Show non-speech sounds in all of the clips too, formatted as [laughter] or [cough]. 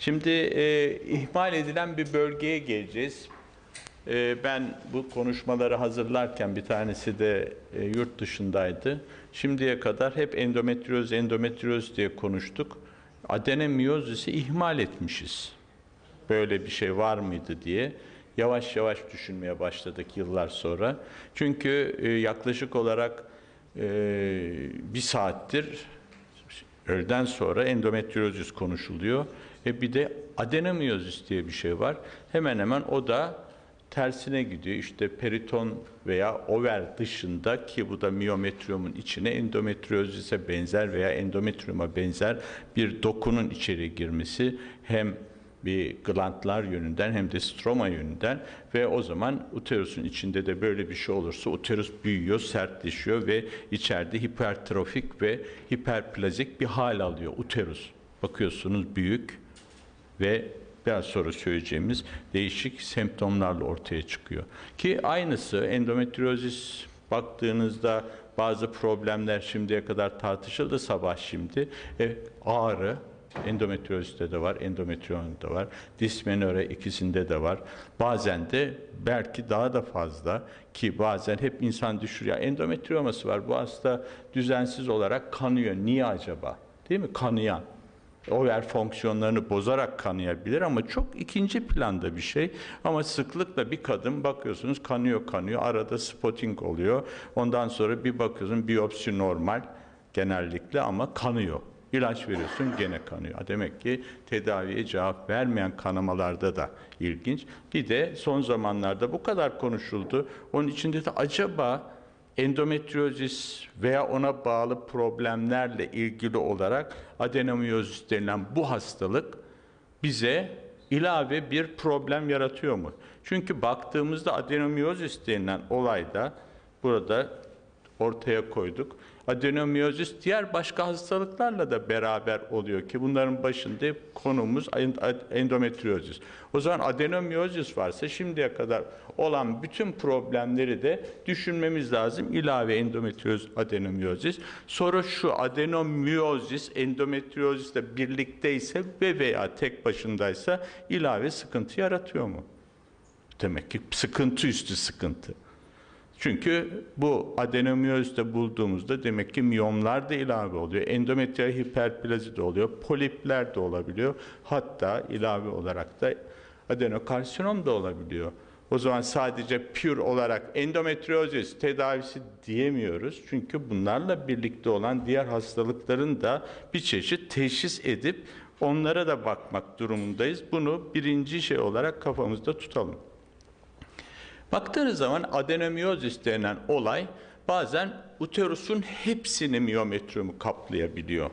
Şimdi e, ihmal edilen bir bölgeye geleceğiz. E, ben bu konuşmaları hazırlarken bir tanesi de e, yurt dışındaydı. Şimdiye kadar hep endometrioz, endometrioz diye konuştuk. Adenomiyozisi ihmal etmişiz. Böyle bir şey var mıydı diye yavaş yavaş düşünmeye başladık yıllar sonra. Çünkü e, yaklaşık olarak e, bir saattir öğleden sonra endometriozis konuşuluyor. E bir de adenomiyozis diye bir şey var. Hemen hemen o da tersine gidiyor. İşte periton veya over dışında ki bu da miyometriomun içine endometriozise benzer veya endometriuma benzer bir dokunun içeri girmesi hem bir glandlar yönünden hem de stroma yönünden ve o zaman uterusun içinde de böyle bir şey olursa uterus büyüyor, sertleşiyor ve içeride hipertrofik ve hiperplazik bir hal alıyor uterus. Bakıyorsunuz büyük ve biraz sonra söyleyeceğimiz değişik semptomlarla ortaya çıkıyor. Ki aynısı endometriozis baktığınızda bazı problemler şimdiye kadar tartışıldı sabah şimdi. E, ağrı, endometrioziste de var, endometriyonda var, dismenöre ikisinde de var. Bazen de belki daha da fazla ki bazen hep insan düşürüyor. Endometrioması var. Bu hasta düzensiz olarak kanıyor. Niye acaba? Değil mi? Kanayan over fonksiyonlarını bozarak kanayabilir ama çok ikinci planda bir şey. Ama sıklıkla bir kadın bakıyorsunuz kanıyor kanıyor arada spotting oluyor. Ondan sonra bir bakıyorsun biyopsi normal genellikle ama kanıyor. İlaç veriyorsun gene kanıyor. Demek ki tedaviye cevap vermeyen kanamalarda da ilginç. Bir de son zamanlarda bu kadar konuşuldu. Onun içinde de acaba endometriozis veya ona bağlı problemlerle ilgili olarak adenomiyozis denilen bu hastalık bize ilave bir problem yaratıyor mu? Çünkü baktığımızda adenomiyozis denilen olayda burada ortaya koyduk. Adenomiyozis diğer başka hastalıklarla da beraber oluyor ki bunların başında konumuz endometriozis. O zaman adenomiyozis varsa şimdiye kadar olan bütün problemleri de düşünmemiz lazım. İlave endometrioz adenomiyozis. Soru şu adenomiyozis endometriozisle birlikteyse ve veya tek başındaysa ilave sıkıntı yaratıyor mu? Demek ki sıkıntı üstü sıkıntı. Çünkü bu adenomiyozda bulduğumuzda demek ki miyomlar da ilave oluyor. Endometriyal hiperplazi de oluyor. Polipler de olabiliyor. Hatta ilave olarak da adenokarsinom da olabiliyor. O zaman sadece pure olarak endometriozis tedavisi diyemiyoruz. Çünkü bunlarla birlikte olan diğer hastalıkların da bir çeşit teşhis edip onlara da bakmak durumundayız. Bunu birinci şey olarak kafamızda tutalım. Baktığınız zaman adenomiyozis denen olay bazen uterusun hepsini miyometriumu kaplayabiliyor.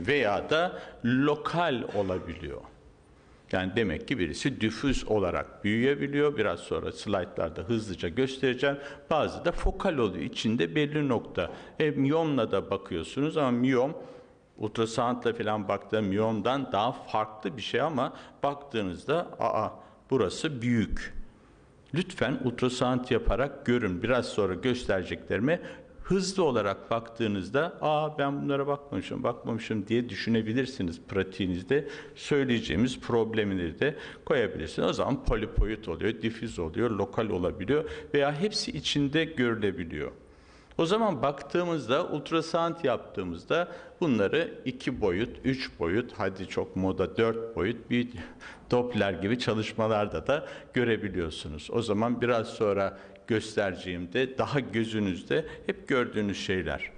Veya da lokal olabiliyor. Yani demek ki birisi difüz olarak büyüyebiliyor. Biraz sonra slaytlarda hızlıca göstereceğim. Bazı da fokal oluyor. İçinde belli nokta. E, miyomla da bakıyorsunuz ama miyom ultrasoundla falan baktığım miyomdan daha farklı bir şey ama baktığınızda aa burası büyük. Lütfen ultrasound yaparak görün. Biraz sonra göstereceklerime hızlı olarak baktığınızda aa ben bunlara bakmamışım, bakmamışım diye düşünebilirsiniz pratiğinizde. Söyleyeceğimiz problemleri de koyabilirsiniz. O zaman polipoid oluyor, difüz oluyor, lokal olabiliyor veya hepsi içinde görülebiliyor. O zaman baktığımızda, ultrasound yaptığımızda bunları iki boyut, üç boyut, hadi çok moda dört boyut bir Doppler gibi çalışmalarda da görebiliyorsunuz. O zaman biraz sonra göstereceğimde daha gözünüzde hep gördüğünüz şeyler.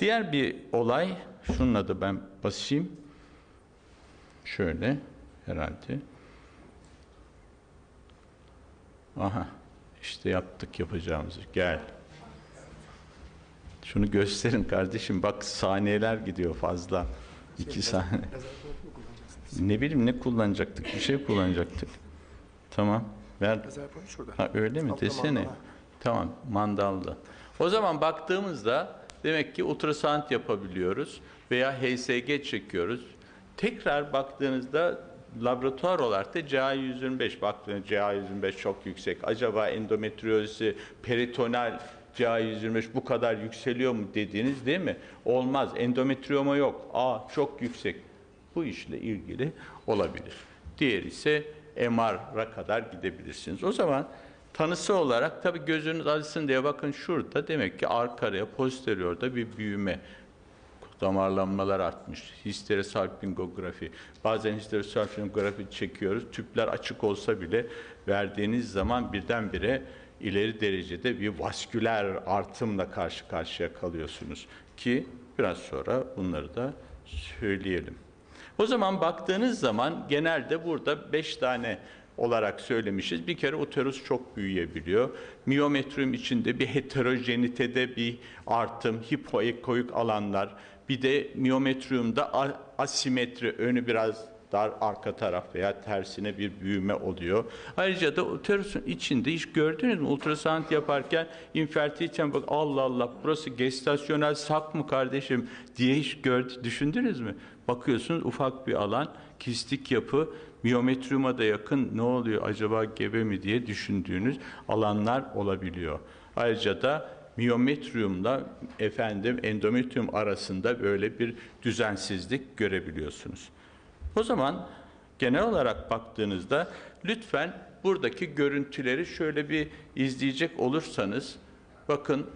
Diğer bir olay, şunun adı ben basayım. Şöyle herhalde. Aha, işte yaptık yapacağımızı. Gel. Şunu gösterin kardeşim. Bak saniyeler gidiyor fazla. İki saniye. [laughs] Ne bileyim ne kullanacaktık? Bir şey kullanacaktık. Tamam. Ver. Ha, öyle mi? Desene. Tamam. Mandallı. O zaman baktığımızda demek ki ultrasound yapabiliyoruz veya HSG çekiyoruz. Tekrar baktığınızda laboratuvar olarak da CA125 baktığınızda CA125 çok yüksek. Acaba endometriozisi peritonal CA125 bu kadar yükseliyor mu dediğiniz değil mi? Olmaz. Endometrioma yok. Aa çok yüksek. bu işle ilgili olabilir. Diğer ise MR'a kadar gidebilirsiniz. O zaman tanısı olarak tabii gözünüz alışsın diye bakın şurada demek ki arkaraya posteriorda bir büyüme damarlanmalar artmış. Histerosalpingografi. Bazen histerosalpingografi çekiyoruz. Tüpler açık olsa bile verdiğiniz zaman birdenbire ileri derecede bir vasküler artımla karşı karşıya kalıyorsunuz. Ki biraz sonra bunları da söyleyelim. O zaman baktığınız zaman genelde burada 5 tane olarak söylemişiz. Bir kere uterus çok büyüyebiliyor. Miyometrium içinde bir heterojenitede bir artım, hipoekoik alanlar, bir de miyometriumda asimetri, önü biraz dar arka taraf veya tersine bir büyüme oluyor. Ayrıca da uterusun içinde hiç gördünüz mü? Ultrasound yaparken infertiliten bak Allah Allah burası gestasyonel sak mı kardeşim diye hiç gördü, düşündünüz mü? Bakıyorsunuz ufak bir alan, kistik yapı, miyometriuma da yakın ne oluyor acaba gebe mi diye düşündüğünüz alanlar olabiliyor. Ayrıca da miyometriumla efendim endometrium arasında böyle bir düzensizlik görebiliyorsunuz. O zaman genel olarak baktığınızda lütfen buradaki görüntüleri şöyle bir izleyecek olursanız bakın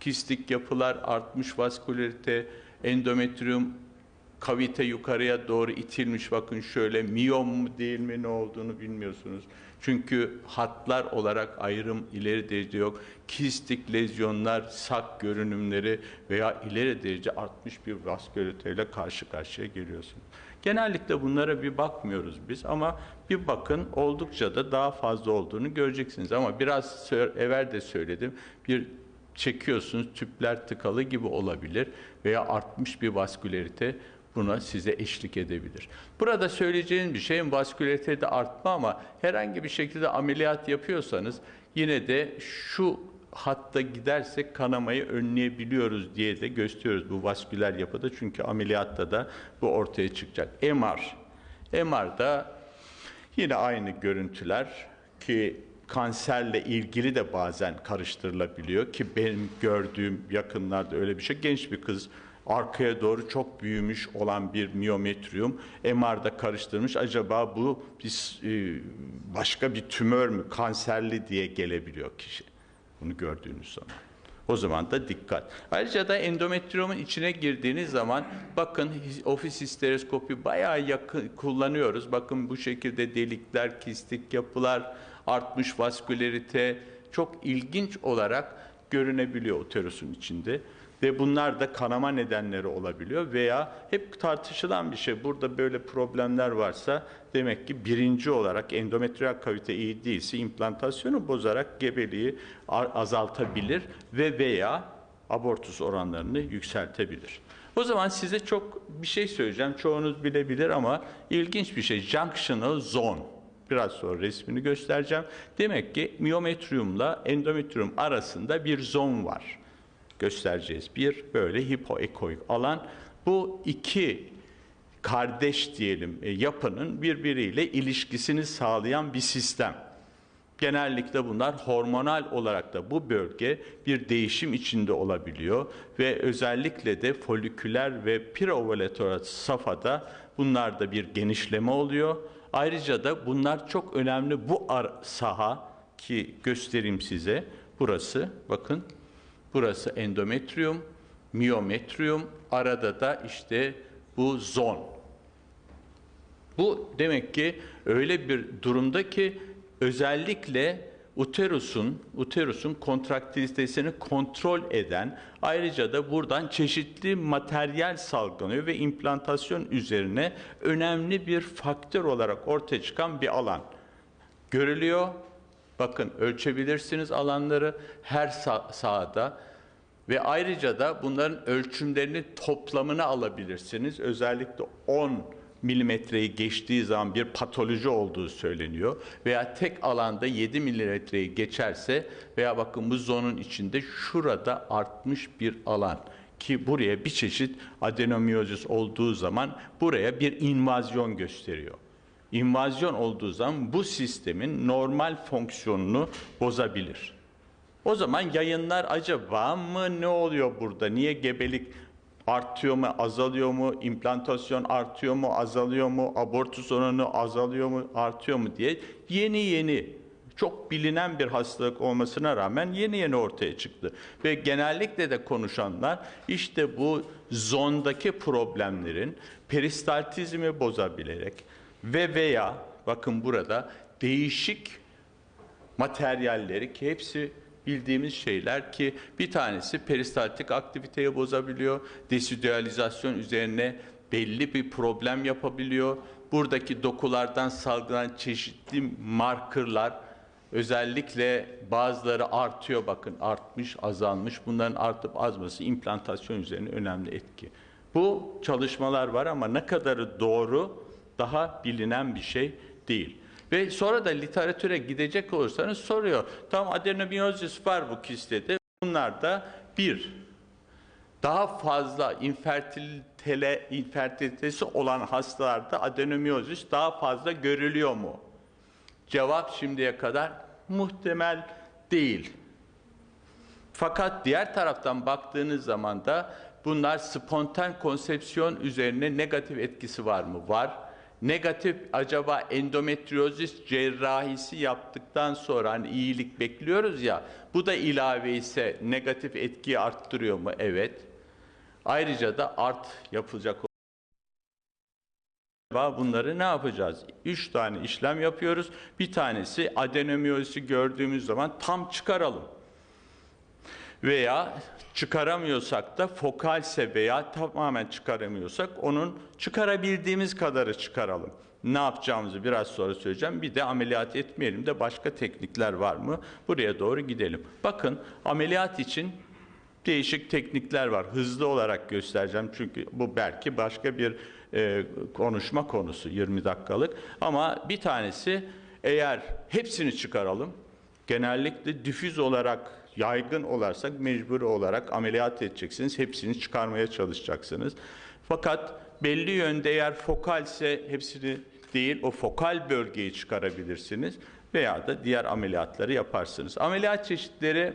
kistik yapılar artmış vaskülerite, endometrium kavite yukarıya doğru itilmiş bakın şöyle miyom mu değil mi ne olduğunu bilmiyorsunuz. Çünkü hatlar olarak ayrım ileri derece yok. Kistik lezyonlar, sak görünümleri veya ileri derece artmış bir vaskülariteyle karşı karşıya geliyorsunuz. Genellikle bunlara bir bakmıyoruz biz ama bir bakın oldukça da daha fazla olduğunu göreceksiniz. Ama biraz evvel de söyledim bir çekiyorsunuz tüpler tıkalı gibi olabilir veya artmış bir vaskülerite buna size eşlik edebilir. Burada söyleyeceğim bir şey vaskülaritede artma ama herhangi bir şekilde ameliyat yapıyorsanız yine de şu hatta gidersek kanamayı önleyebiliyoruz diye de gösteriyoruz bu vasküler yapıda. Çünkü ameliyatta da bu ortaya çıkacak. MR. MR'da yine aynı görüntüler ki kanserle ilgili de bazen karıştırılabiliyor ki benim gördüğüm yakınlarda öyle bir şey. Genç bir kız arkaya doğru çok büyümüş olan bir miyometrium MR'da karıştırmış. Acaba bu bir, e, başka bir tümör mü, kanserli diye gelebiliyor kişi. Bunu gördüğünüz zaman. O zaman da dikkat. Ayrıca da endometriomun içine girdiğiniz zaman bakın ofis histeroskopi bayağı yakın kullanıyoruz. Bakın bu şekilde delikler, kistik yapılar, artmış vaskülerite çok ilginç olarak görünebiliyor uterusun içinde ve bunlar da kanama nedenleri olabiliyor veya hep tartışılan bir şey. Burada böyle problemler varsa demek ki birinci olarak endometriyal kavite iyi değilse implantasyonu bozarak gebeliği azaltabilir ve veya abortus oranlarını yükseltebilir. O zaman size çok bir şey söyleyeceğim. Çoğunuz bilebilir ama ilginç bir şey. Junctional zone. Biraz sonra resmini göstereceğim. Demek ki miyometriumla endometrium arasında bir zon var göstereceğiz. Bir böyle hipoekoik alan. Bu iki kardeş diyelim e, yapının birbiriyle ilişkisini sağlayan bir sistem. Genellikle bunlar hormonal olarak da bu bölge bir değişim içinde olabiliyor ve özellikle de foliküler ve preovulatoral safhada bunlarda bir genişleme oluyor. Ayrıca da bunlar çok önemli bu saha ki göstereyim size. Burası bakın Burası endometrium, miyometrium, arada da işte bu zon. Bu demek ki öyle bir durumda ki özellikle uterusun, uterusun kontraktilitesini kontrol eden, ayrıca da buradan çeşitli materyal salgılanıyor ve implantasyon üzerine önemli bir faktör olarak ortaya çıkan bir alan. Görülüyor, bakın ölçebilirsiniz alanları her sah sahada ve ayrıca da bunların ölçümlerini toplamını alabilirsiniz. Özellikle 10 milimetreyi geçtiği zaman bir patoloji olduğu söyleniyor. Veya tek alanda 7 milimetreyi geçerse veya bakın bu zonun içinde şurada artmış bir alan ki buraya bir çeşit adenomiyozis olduğu zaman buraya bir invazyon gösteriyor. İnvazyon olduğu zaman bu sistemin normal fonksiyonunu bozabilir. O zaman yayınlar acaba mı ne oluyor burada? Niye gebelik artıyor mu, azalıyor mu, implantasyon artıyor mu, azalıyor mu, abortus oranı azalıyor mu, artıyor mu diye yeni yeni çok bilinen bir hastalık olmasına rağmen yeni yeni ortaya çıktı. Ve genellikle de konuşanlar işte bu zondaki problemlerin peristaltizmi bozabilerek ve veya bakın burada değişik materyalleri ki hepsi bildiğimiz şeyler ki bir tanesi peristaltik aktiviteyi bozabiliyor. Desidualizasyon üzerine belli bir problem yapabiliyor. Buradaki dokulardan salgılanan çeşitli markerlar özellikle bazıları artıyor bakın artmış azalmış bunların artıp azması implantasyon üzerine önemli etki. Bu çalışmalar var ama ne kadarı doğru daha bilinen bir şey değil. Ve sonra da literatüre gidecek olursanız soruyor. Tam adenomiyozis var bu kistede. Bunlar da bir, daha fazla infertilitele, infertilitesi olan hastalarda adenomiyozis daha fazla görülüyor mu? Cevap şimdiye kadar muhtemel değil. Fakat diğer taraftan baktığınız zaman da bunlar spontan konsepsiyon üzerine negatif etkisi var mı? Var. Negatif acaba endometriozis cerrahisi yaptıktan sonra hani iyilik bekliyoruz ya bu da ilave ise negatif etkiyi arttırıyor mu? Evet. Ayrıca da art yapılacak Acaba bunları ne yapacağız? Üç tane işlem yapıyoruz. Bir tanesi adenomiyozisi gördüğümüz zaman tam çıkaralım. Veya çıkaramıyorsak da fokalse veya tamamen çıkaramıyorsak onun çıkarabildiğimiz kadarı çıkaralım. Ne yapacağımızı biraz sonra söyleyeceğim. Bir de ameliyat etmeyelim de başka teknikler var mı? Buraya doğru gidelim. Bakın ameliyat için değişik teknikler var. Hızlı olarak göstereceğim çünkü bu belki başka bir e, konuşma konusu 20 dakikalık. Ama bir tanesi eğer hepsini çıkaralım, genellikle difüz olarak yaygın olarsak mecbur olarak ameliyat edeceksiniz. Hepsini çıkarmaya çalışacaksınız. Fakat belli yönde eğer fokalse hepsini değil o fokal bölgeyi çıkarabilirsiniz veya da diğer ameliyatları yaparsınız. Ameliyat çeşitleri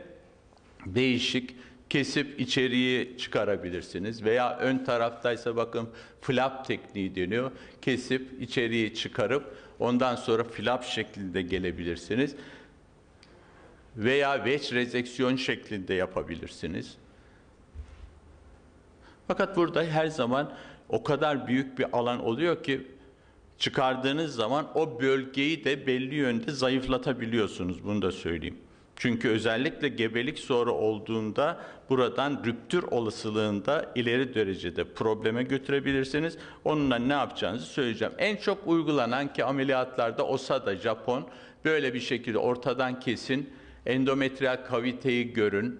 değişik kesip içeriği çıkarabilirsiniz veya ön taraftaysa bakın flap tekniği deniyor. Kesip içeriği çıkarıp ondan sonra flap şeklinde gelebilirsiniz. Veya veç rezeksiyon şeklinde yapabilirsiniz. Fakat burada her zaman o kadar büyük bir alan oluyor ki çıkardığınız zaman o bölgeyi de belli yönde zayıflatabiliyorsunuz. Bunu da söyleyeyim. Çünkü özellikle gebelik sonra olduğunda buradan rüptür olasılığında ileri derecede probleme götürebilirsiniz. Onunla ne yapacağınızı söyleyeceğim. En çok uygulanan ki ameliyatlarda OSADA Japon böyle bir şekilde ortadan kesin endometriyal kaviteyi görün.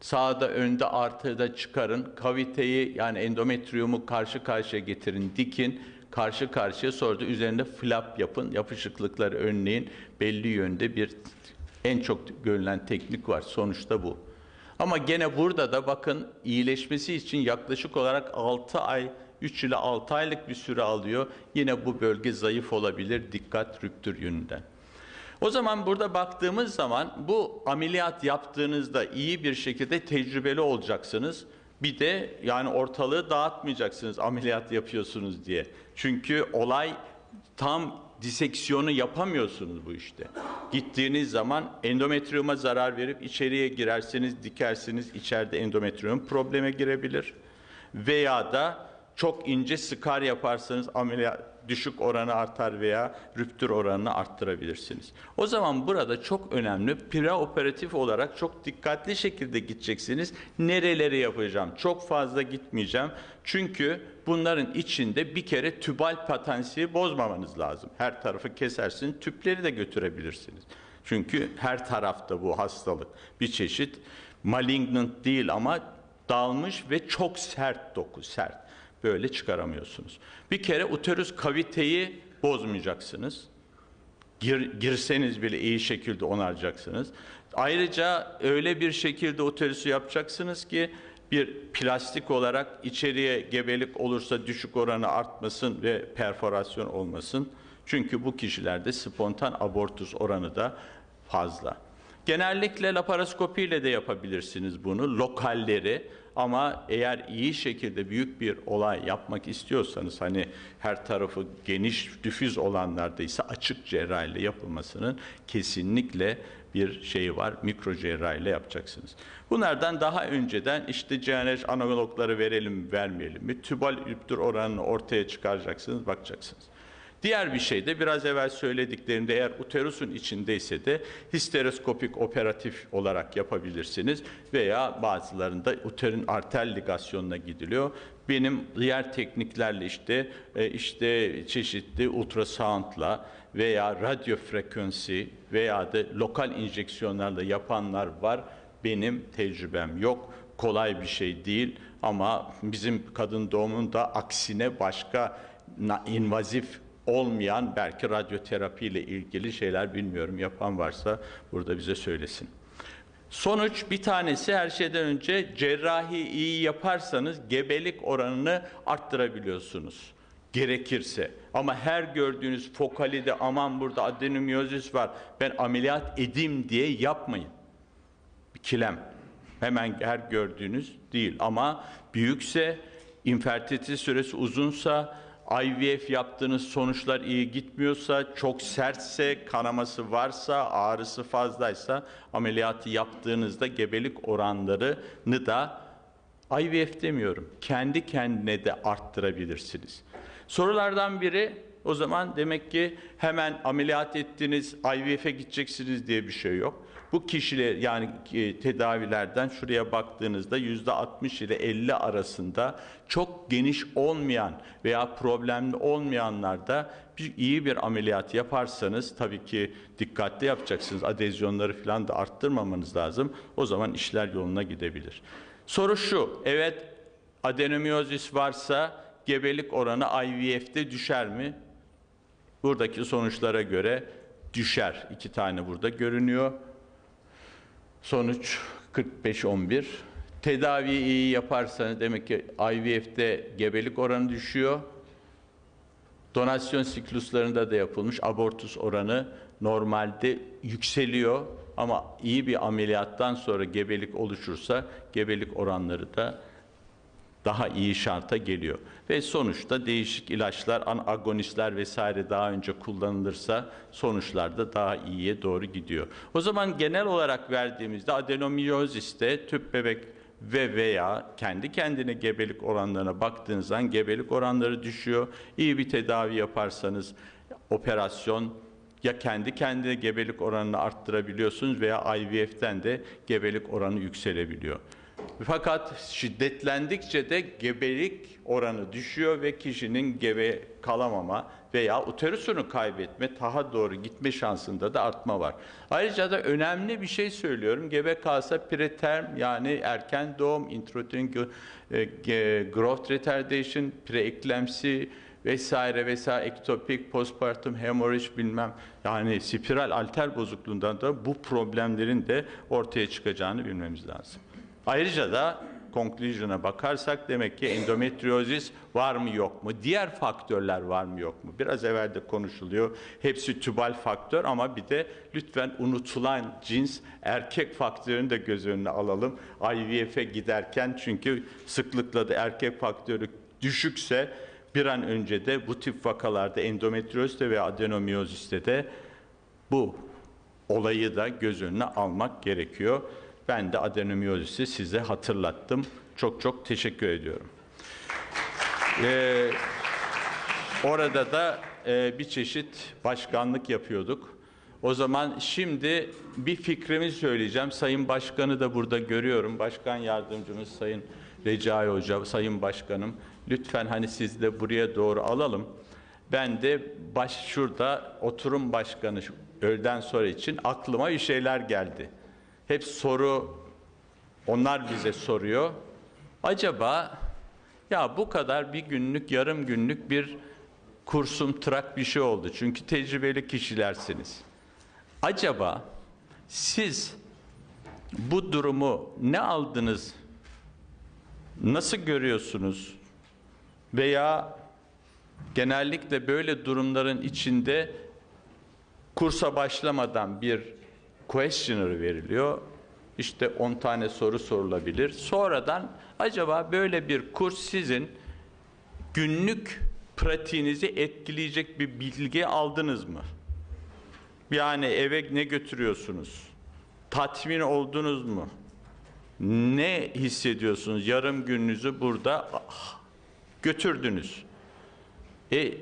Sağda önde artıda çıkarın. Kaviteyi yani endometriyumu karşı karşıya getirin, dikin. Karşı karşıya sonra da üzerinde flap yapın. Yapışıklıkları önleyin. Belli yönde bir en çok görülen teknik var. Sonuçta bu. Ama gene burada da bakın iyileşmesi için yaklaşık olarak 6 ay 3 ile 6 aylık bir süre alıyor. Yine bu bölge zayıf olabilir dikkat rüptür yönünden. O zaman burada baktığımız zaman bu ameliyat yaptığınızda iyi bir şekilde tecrübeli olacaksınız. Bir de yani ortalığı dağıtmayacaksınız ameliyat yapıyorsunuz diye. Çünkü olay tam diseksiyonu yapamıyorsunuz bu işte. Gittiğiniz zaman endometriyuma zarar verip içeriye girerseniz dikersiniz içeride endometriyum probleme girebilir. Veya da çok ince skar yaparsanız ameliyat düşük oranı artar veya rüptür oranını arttırabilirsiniz. O zaman burada çok önemli preoperatif olarak çok dikkatli şekilde gideceksiniz. Nereleri yapacağım? Çok fazla gitmeyeceğim. Çünkü bunların içinde bir kere tübal patansiyi bozmamanız lazım. Her tarafı kesersiniz, tüpleri de götürebilirsiniz. Çünkü her tarafta bu hastalık bir çeşit malignant değil ama dağılmış ve çok sert doku, sert böyle çıkaramıyorsunuz. Bir kere uterus kaviteyi bozmayacaksınız. Gir, girseniz bile iyi şekilde onaracaksınız. Ayrıca öyle bir şekilde uterusu yapacaksınız ki bir plastik olarak içeriye gebelik olursa düşük oranı artmasın ve perforasyon olmasın. Çünkü bu kişilerde spontan abortus oranı da fazla. Genellikle laparoskopi ile de yapabilirsiniz bunu. Lokalleri Ama eğer iyi şekilde büyük bir olay yapmak istiyorsanız hani her tarafı geniş düfüz olanlarda ise açık cerrahiyle yapılmasının kesinlikle bir şey var. Mikro cerrahiyle yapacaksınız. Bunlardan daha önceden işte CNH analogları verelim vermeyelim mi? Tübal üptür oranını ortaya çıkaracaksınız, bakacaksınız. Diğer bir şey de biraz evvel söylediklerimde eğer uterusun içindeyse de histeroskopik operatif olarak yapabilirsiniz veya bazılarında uterin arter ligasyonuna gidiliyor. Benim diğer tekniklerle işte e, işte çeşitli ultrasoundla veya radyo frekansı veya da lokal injeksiyonlarla yapanlar var. Benim tecrübem yok. Kolay bir şey değil ama bizim kadın doğumunda aksine başka invazif olmayan belki radyoterapi ile ilgili şeyler bilmiyorum. Yapan varsa burada bize söylesin. Sonuç bir tanesi her şeyden önce cerrahi iyi yaparsanız gebelik oranını arttırabiliyorsunuz gerekirse. Ama her gördüğünüz fokalide aman burada adenomiyozis var ben ameliyat edeyim diye yapmayın. Kilem. Hemen her gördüğünüz değil ama büyükse, infertilite süresi uzunsa, IVF yaptığınız sonuçlar iyi gitmiyorsa, çok sertse, kanaması varsa, ağrısı fazlaysa ameliyatı yaptığınızda gebelik oranlarını da IVF demiyorum. Kendi kendine de arttırabilirsiniz. Sorulardan biri o zaman demek ki hemen ameliyat ettiniz, IVF'e gideceksiniz diye bir şey yok. Bu kişiler yani e, tedavilerden şuraya baktığınızda yüzde 60 ile 50 arasında çok geniş olmayan veya problemli olmayanlarda bir iyi bir ameliyat yaparsanız tabii ki dikkatli yapacaksınız. Adezyonları falan da arttırmamanız lazım. O zaman işler yoluna gidebilir. Soru şu. Evet adenomiyozis varsa gebelik oranı IVF'de düşer mi? Buradaki sonuçlara göre düşer. İki tane burada görünüyor. Sonuç 45-11. Tedavi iyi yaparsanız demek ki IVF'de gebelik oranı düşüyor. Donasyon sikluslarında da yapılmış abortus oranı normalde yükseliyor ama iyi bir ameliyattan sonra gebelik oluşursa gebelik oranları da daha iyi şarta geliyor. Ve sonuçta değişik ilaçlar, agonistler vesaire daha önce kullanılırsa sonuçlar da daha iyiye doğru gidiyor. O zaman genel olarak verdiğimizde adenomiyoziste tüp bebek ve veya kendi kendine gebelik oranlarına baktığınız zaman gebelik oranları düşüyor. İyi bir tedavi yaparsanız operasyon ya kendi kendine gebelik oranını arttırabiliyorsunuz veya IVF'den de gebelik oranı yükselebiliyor. Fakat şiddetlendikçe de gebelik oranı düşüyor ve kişinin gebe kalamama veya uterusunu kaybetme, daha doğru gitme şansında da artma var. Ayrıca da önemli bir şey söylüyorum. Gebe kalsa preterm yani erken doğum, intrauterine growth retardation, preeklemsi vesaire vesaire ektopik, postpartum hemorrhage bilmem yani spiral alter bozukluğundan da bu problemlerin de ortaya çıkacağını bilmemiz lazım. Ayrıca da conclusion'a bakarsak demek ki endometriozis var mı yok mu? Diğer faktörler var mı yok mu? Biraz evvel de konuşuluyor. Hepsi tübal faktör ama bir de lütfen unutulan cins erkek faktörünü de göz önüne alalım. IVF'e giderken çünkü sıklıkla da erkek faktörü düşükse bir an önce de bu tip vakalarda endometrioziste ve adenomiyoziste de bu olayı da göz önüne almak gerekiyor. Ben de adenomiyozisi size hatırlattım. Çok çok teşekkür ediyorum. Ee, orada da e, bir çeşit başkanlık yapıyorduk. O zaman şimdi bir fikrimi söyleyeceğim. Sayın Başkanı da burada görüyorum. Başkan Yardımcımız Sayın Recai Hoca, Sayın Başkanım. Lütfen hani siz de buraya doğru alalım. Ben de baş şurada oturum başkanı öğleden sonra için aklıma bir şeyler geldi. Hep soru onlar bize soruyor. Acaba ya bu kadar bir günlük, yarım günlük bir kursum trak bir şey oldu. Çünkü tecrübeli kişilersiniz. Acaba siz bu durumu ne aldınız? Nasıl görüyorsunuz? Veya genellikle böyle durumların içinde kursa başlamadan bir questionnaire veriliyor İşte 10 tane soru sorulabilir. Sonradan acaba böyle bir kurs sizin günlük pratiğinizi etkileyecek bir bilgi aldınız mı? Yani eve ne götürüyorsunuz? Tatmin oldunuz mu? Ne hissediyorsunuz? Yarım gününüzü burada ah, götürdünüz. E,